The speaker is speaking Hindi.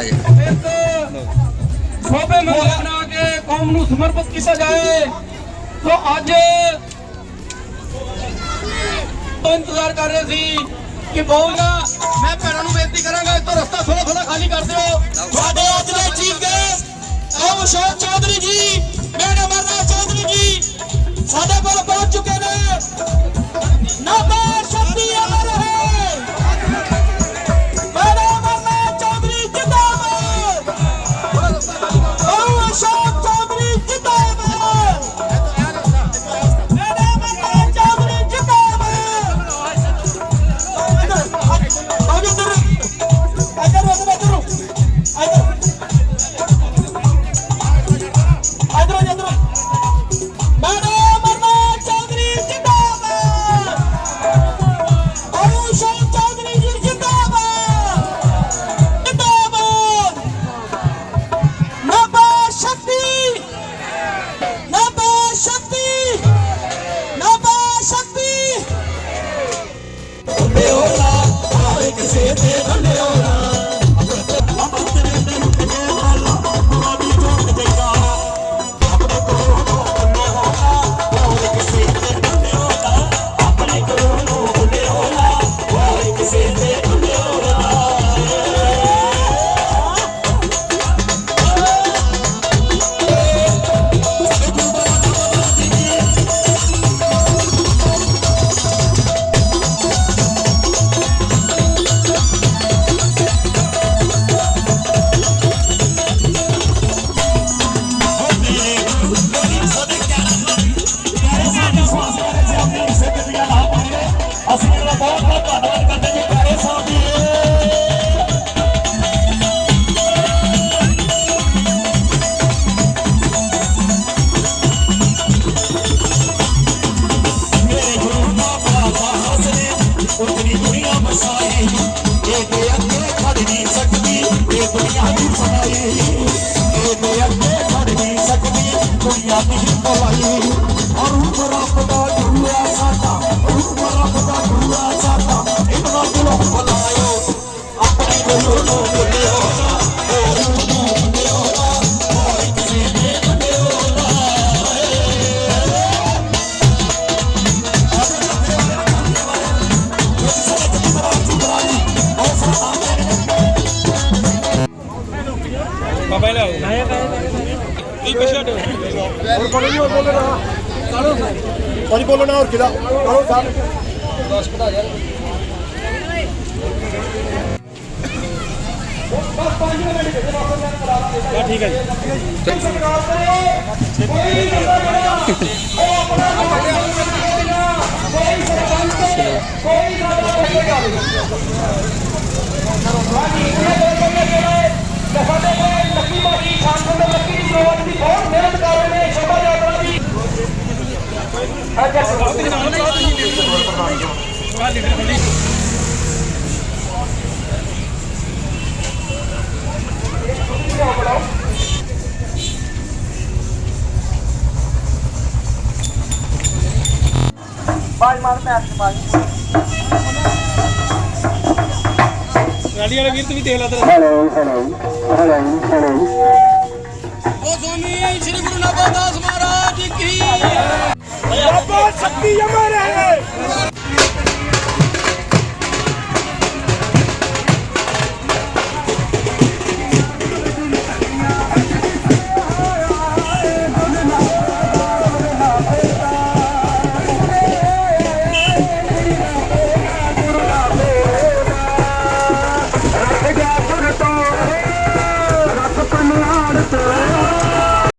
ਇੱਕ ਸੋਭੇ ਮੰਗਲ ਬਣਾ ਕੇ ਕੌਮ ਨੂੰ ਸਮਰਪਿਤ ਕੀਤਾ ਜਾਏ। ਸੋ ਅੱਜ ਤੋਂ ਇੰਤਜ਼ਾਰ ਕਰ ਰਹੇ ਸੀ ਕਿ ਬੋਲਣਾ ਮੈਂ ਭੈਣਾਂ ਨੂੰ ਬੇਨਤੀ ਕਰਾਂਗਾ ਇਸ ਤੋਂ ਰਸਤਾ ਥੋੜਾ ਥੋੜਾ ਖਾਲੀ ਕਰ ਦਿਓ। ਤੁਹਾਡੇ ਅੱਜ ਦੇ chief guest M Ashok Chaudhary ji madam Amarnath Chaudhary ਜੀ। ਸਾਡੇ ਕੋਲ ਪਹੁੰਚ ਚੁੱਕੇ ਨੇ। ਨਾਬਾ उतनी दुनिया बसाए एक अग्गे खड़ नहीं सकती ये दुनिया भी बनाए एक अग्गे खड़ नहीं सकती दुनिया भी बनाए और ऊपर आपका गुरुआ साता ऊपर आपका गुरुआ साता इतना दिलों बनायो अपने दिलों को बोलियो और बोलो ना और खिला करो साहब ठीक है जी बाज मारते हेलो हेलो हेलो हेलो ओ श्री गुरु नाथ दास ¡Villa